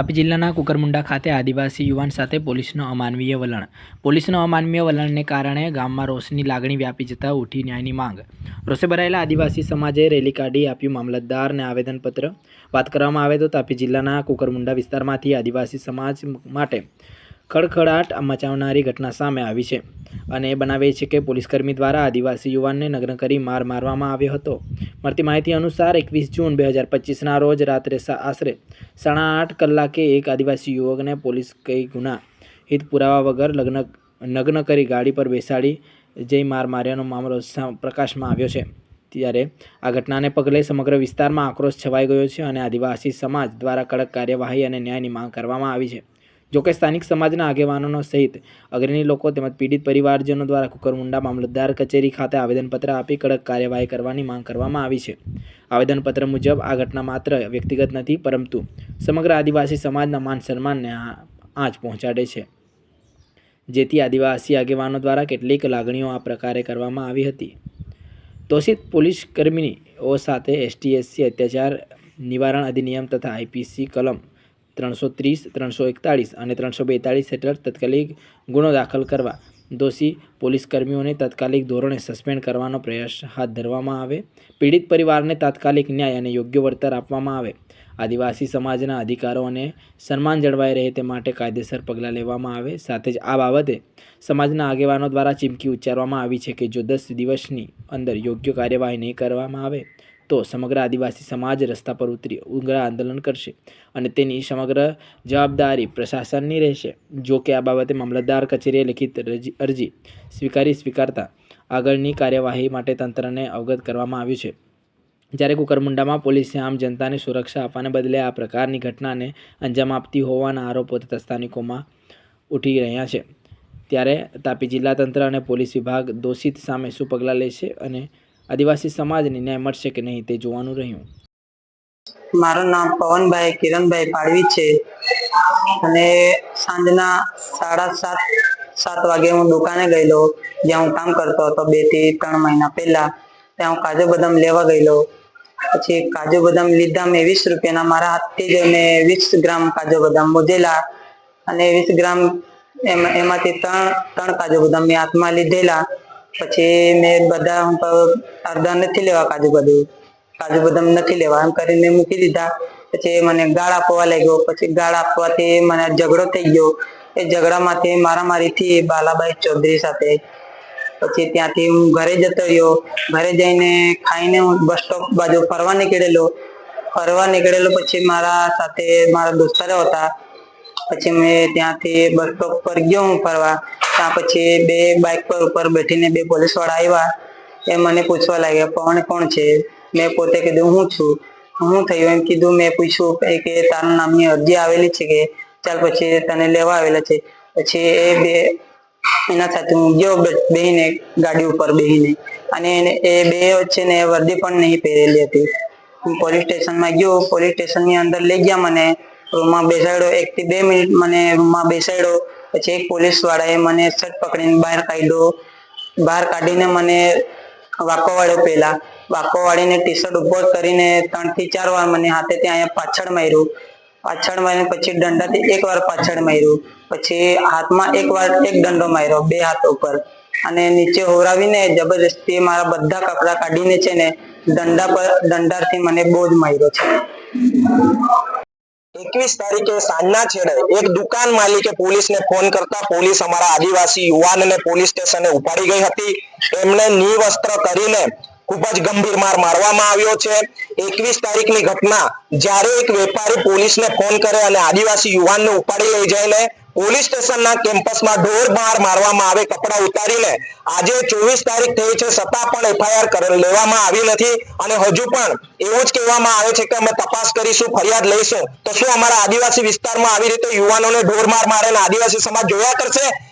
તાપી જિલ્લાના કુકરમુંડા ખાતે આદિવાસી યુવાન સાથે પોલીસનો અમાનવીય વલણ. પોલીસનો અમાનવીય વલણને કારણે ગામમાં રોષની લાગણી વ્યાપી જતાં ઉઠી ન્યાયની માંગ. રોષે ભરાયેલા આદિવાસી સમાજે રેલી કાઢી આપ્યું મામલતદારને આવેદનપત્ર. વાત કરવામાં આવે તો તાપી જિલ્લાના કુકરમુંડા વિસ્તારમાંથી આદિવાસી સમાજ માટે ખડખડાટ મચાવનારી ઘટના સામે આવી છે અને એ બનાવે છે કે પોલીસકર્મી દ્વારા આદિવાસી યુવાનને નગ્ન કરી માર મારવામાં આવ્યો હતો. મળતી માહિતી અનુસાર એકવીસ જૂન બે હજાર પચીસના રોજ રાત્રે આશરે સાડા આઠ કલાકે એક આદિવાસી યુવકને પોલીસ કઈ ગુના હિત પુરાવા વગર લગ્ન, નગ્ન કરી ગાડી પર બેસાડી જઈ માર માર્યાનો મામલો પ્રકાશમાં આવ્યો છે. ત્યારે આ ઘટનાને પગલે સમગ્ર વિસ્તારમાં આક્રોશ છવાઈ ગયો છે અને આદિવાસી સમાજ દ્વારા કડક કાર્યવાહી અને ન્યાયની માંગ કરવામાં આવી છે. જોકે સ્થાનિક સમાજના આગેવાનોનો સહિત અગ્રણી લોકો તેમજ પીડિત પરિવારજનો દ્વારા કુકરમુંડા મામલતદાર કચેરી ખાતે આવેદનપત્ર આપી કડક કાર્યવાહી કરવાની માંગ કરવામાં આવી છે. આવેદનપત્ર મુજબ આ ઘટના માત્ર વ્યક્તિગત નથી, પરંતુ સમગ્ર આદિવાસી સમાજના માન સન્માનને આંચ પહોંચાડે છે. જેથી આદિવાસી આગેવાનો દ્વારા કેટલીક લાગણીઓ આ પ્રકારે કરવામાં આવી હતી. તોષિત પોલીસ કર્મીઓ સાથે એસટીએસસી અત્યાચાર નિવારણ અધિનિયમ તથા આઈપીસી કલમ ત્રણસો ત્રીસ, ત્રણસો એકતાળીસ અને ત્રણસો બેતાળીસ હેઠળ તાત્કાલિક ગુનો દાખલ કરવા. દોષી પોલીસ કર્મીઓને તાત્કાલિક ધોરણે સસ્પેન્ડ કરવાનો પ્રયાસ હાથ ધરવામાં આવે. પીડિત પરિવારને તાત્કાલિક ન્યાય અને યોગ્ય વળતર આપવામાં આવે. આદિવાસી સમાજના અધિકારો અને સન્માન જળવાઈ રહે તે માટે કાયદેસર પગલાં લેવામાં આવે. સાથે જ આ બાબતે સમાજના આગેવાનો દ્વારા ચીમકી ઉચ્ચારવામાં આવી છે કે જો દસ દિવસની અંદર યોગ્ય કાર્યવાહી નહીં કરવામાં આવે તો સમગ્ર આદિવાસી સમાજ રસ્તા પર ઉતરી ઉગ્ર આંદોલન કરશે અને તેની સમગ્ર જવાબદારી પ્રશાસનની રહેશે. જો કે આ બાબતે મામલતદાર કચેરીએ લિખિત રજી- અરજી સ્વીકારી સ્વીકારતા આગળની કાર્યવાહી માટે તંત્રને અવગત કરવામાં આવ્યું છે. જ્યારે કુકરમુંડામાં પોલીસે આમ જનતાને સુરક્ષા આપવાને બદલે આ પ્રકારની ઘટનાને અંજામ આપતી હોવાના આરોપો તથા સ્થાનિકોમાં ઉઠી રહ્યા છે. ત્યારે તાપી જિલ્લા તંત્ર અને પોલીસ વિભાગ દોષિત સામે શું પગલાં લેશે અને આદિવાસી સમાજને ન્યાય મળશે કે નહીં તે જોવાનું રહ્યું. મારું નામ પવનભાઈ, કિરણભાઈ પાડવી છે. અને સાંજના સાડા સાત સાત વાગે હું દુકાને ગયેલો, જ્યાં હું કામ કરતો હતો બેથી ત્રણ મહિના પહેલા. ત્યાં હું કાજુ બદામ લેવા ગયેલો. પછી કાજુ બદામ લીધા મેં વીસ રૂપિયાના. મારા હાથથી જ મેં વીસ ગ્રામ કાજુ બદામ મોજેલા અને વીસ ગ્રામ એમાં, એમાંથી ત્રણ ત્રણ કાજુ બદામ મેં હાથમાં લીધેલા. પછી મેં બધા અડધા નથી લેવા કાજુ બદામ કાજુ બદામ નથી લેવા. એમ કરીને મૂકી દીધા. પછી મને ગાળ આપવા લાગ્યો. પછી ગાળ આપવાથી મને ઝઘડો થઈ ગયો. એ ઝઘડામાંથી મારામારીથી બાલાભાઈ ચૌધરી સાથે. પછી ત્યાંથી હું ઘરે જતો રહ્યો. ઘરે જઈને ખાઈને હું બસ સ્ટોપ બાજુ ફરવા નીકળેલો. ફરવા નીકળેલો પછી મારા સાથે મારા દોસ્તારો હતા. પછી મેં ત્યાંથી બસ સ્ટોપ પર ગયો હું ફરવા. ત્યાં પછી બે બાઇક પર ઉપર બેઠીને બે પોલીસવાળા આવ્યા. એ મને પૂછવા લાગ્યા, કોણ કોણ છે? મેં પોતે કીધું, હું છું. હું થયું એમ કીધું, મેં પૂછ્યું કે તારા નામની અરજી આવેલી છે કે? ચાલ પછી તને લેવા આવેલા છે. પછી એ બે, એના સાથે હું ગયો બેહીને ગાડી ઉપર બેહીને. અને એ બે છે ને વર્દી પણ નહીં પહેરેલી હતી. હું પોલીસ સ્ટેશનમાં ગયો પોલીસ સ્ટેશનની અંદર લઈ ગયા મને. રૂમમાં બેસાડ્યો એક થી બે મિનિટ મને રૂમમાં બેસાડ્યો. પછી એક પોલીસ વાળાએ મને શર્ટ પકડીને બહાર કાઢ્યો. બહાર કાઢીને મને વાકો વાળ્યો પહેલા. વાકો વાળીને ટી શર્ટ ઊભો કરીને ત્રણથી ચાર વાર મને હાથે ત્યાં પાછળ માર્યું. પાછળ માર્યું પછી દંડાથી એક વાર પાછળ માર્યું. પછી હાથમાં એક વાર એક દંડો માર્યો, બે હાથ ઉપર. અને નીચે હોરાવીને જબરજસ્તી મારા બધા કપડા કાઢીને છે ને દંડા પર દંડાથી મને બહુ જ માર્યો છે. એકવીસ તારીખે સાંજના છેડે એક દુકાન માલિકે પોલીસને ફોન કરતા પોલીસ અમારા આદિવાસી યુવાનને પોલીસ સ્ટેશને ઉપાડી ગઈ હતી. એમને નિવસ્ત્ર કરીને ખૂબ જ ગંભીર માર મારવામાં આવ્યો છે. એકવીસ તારીખની ઘટના જ્યારે એક વેપારી પોલીસને ફોન કરે અને આદિવાસી યુવાનને ઉપાડી લઈ જઈને પોલીસ સ્ટેશનના કેમ્પસમાં ઢોર માર મારવામાં આવે, કપડાં ઉતારીને. આજે ચોવીસ તારીખ થઈ છે છતાં પણ એફઆઈઆર લેવામાં આવી નથી. અને હજુ પણ એવું જ કહેવામાં આવે છે કે અમે તપાસ કરીશું, ફરિયાદ લઈશું. તો શું અમારા આદિવાસી વિસ્તારમાં આવી રીતે યુવાનોને ઢોર માર મારે આદિવાસી સમાજ જોયા કરશે?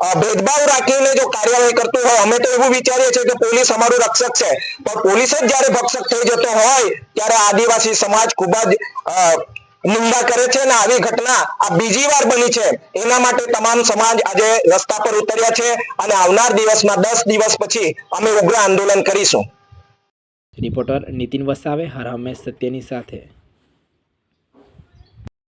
ભેદભાવ રાખીને જો કાર્યવાહી કરતું હોય, અમે તો એવું વિચારીએ છીએ કે પોલીસ અમારું રક્ષક છે. પણ પોલીસ જ જ્યારે ભક્ષક થઈ જતો હોય, ત્યારે આદિવાસી સમાજ ખૂબ જ નિંદા કરે છે અને આવી ઘટના આ બીજી વાર બની છે. એના માટે તમામ સમાજ આજે રસ્તા પર ઉતર્યા છે અને આવનાર દિવસમાં દસ દિવસ પછી અમે ઉગ્ર આંદોલન કરીશું. રિપોર્ટર નીતિન વસાવે, હર હંમેશ સત્યની સાથે.